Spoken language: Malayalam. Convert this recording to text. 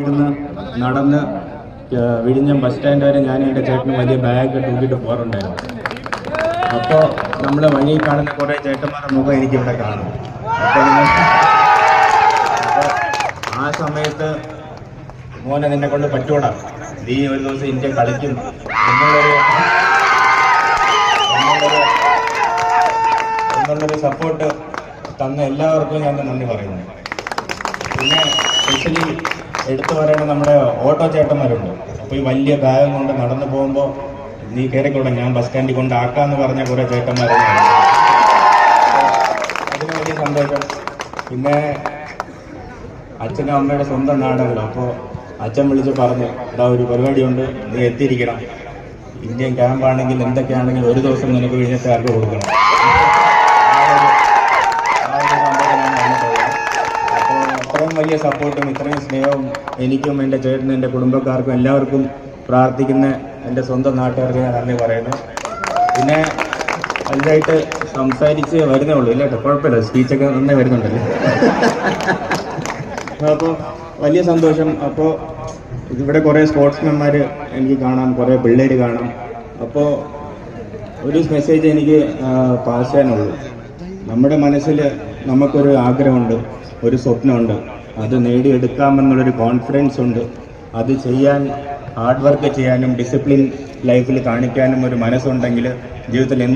ഇരുന്ന് നടന്ന് വിഴിഞ്ഞം ബസ് സ്റ്റാൻഡ് വരെ ഞാൻ എന്റെ ചേട്ടന് വലിയ ബാഗ് തൂക്കിയിട്ട് പോകാറുണ്ടായിരുന്നു. അപ്പോൾ നമ്മൾ വഴി കാണുന്ന കുറേ ചേട്ടന്മാരുടെ മുഖം എനിക്കിവിടെ കാണും. ആ സമയത്ത് മോനെ നിന്നെ കൊണ്ട് പറ്റൂടാ. നീ ഒരു ദിവസം ഇന്ത്യ കളിക്കും. എന്നുള്ളൊരു എന്നുള്ളൊരു എന്നുള്ളൊരു സപ്പോർട്ട് തന്ന എല്ലാവർക്കും ഞാൻ നന്ദി പറയുന്നു. പിന്നെ സ്പെഷ്യലി എടുത്തു പറയേണ്ട നമ്മുടെ ഓട്ടോ ചേട്ടന്മാരുണ്ട്. അപ്പോൾ ഈ വലിയ ബാഗും കൊണ്ട് നടന്നു പോകുമ്പോൾ നീ കയറിക്കൂടെ ഞാൻ ബസ് സ്റ്റാൻഡിൽ കൊണ്ട് ആക്കാന്ന് പറഞ്ഞ കുറേ ചേട്ടന്മാരുണ്ട്. അതിന് വലിയ സന്തോഷം. പിന്നെ അച്ഛനും അമ്മയുടെ സ്വന്തം നാടല്ലോ അപ്പോൾ അച്ഛൻ വിളിച്ച് പറഞ്ഞു ഇതാ ഒരു പരിപാടിയുണ്ട് നീ എത്തിയിരിക്കണം. ഇന്ത്യൻ ക്യാമ്പാണെങ്കിൽ എന്തൊക്കെയാണെങ്കിലും ഒരു ദിവസം നിനക്ക് വിഴിഞ്ഞത്തുകാർക്ക് കൊടുക്കണം? ഇത്രയും വലിയ സപ്പോർട്ടും ഇത്രയും സ്നേഹവും എനിക്കും എന്റെ ചേട്ടനും എന്റെ കുടുംബക്കാർക്കും എല്ലാവർക്കും പ്രാർത്ഥിക്കുന്ന എന്റെ സ്വന്തം നാട്ടുകാർക്ക് ഞാൻ നന്ദി പറയുന്നു. പിന്നെ വലുതായിട്ട് സംസാരിച്ച് വരുന്നേ ഉള്ളൂ ഇല്ല കേട്ടോ? കുഴപ്പമില്ല സ്പീച്ചൊക്കെ നന്നായി വരുന്നുണ്ടല്ലേ? അപ്പോൾ വലിയ സന്തോഷം. അപ്പോൾ ഇവിടെ കുറേ സ്പോർട്സ്മാൻമാർ എനിക്ക് കാണാം കുറേ പിള്ളേർ കാണാം. അപ്പോൾ ഒരു മെസ്സേജ് എനിക്ക് പാസ് ചെയ്യാനുള്ളൂ നമ്മുടെ മനസ്സിൽ നമുക്കൊരു ആഗ്രഹമുണ്ട് ഒരു സ്വപ്നമുണ്ട്. അത് നേടിയെടുക്കാമെന്നുള്ളൊരു കോൺഫിഡൻസ് ഉണ്ട്. അത് ചെയ്യാൻ ഹാർഡ് വർക്ക് ചെയ്യാനും ഡിസിപ്ലിൻ ലൈഫിൽ കാണിക്കാനും ഒരു മനസ്സുണ്ടെങ്കിൽ ജീവിതത്തിൽ എന്ത്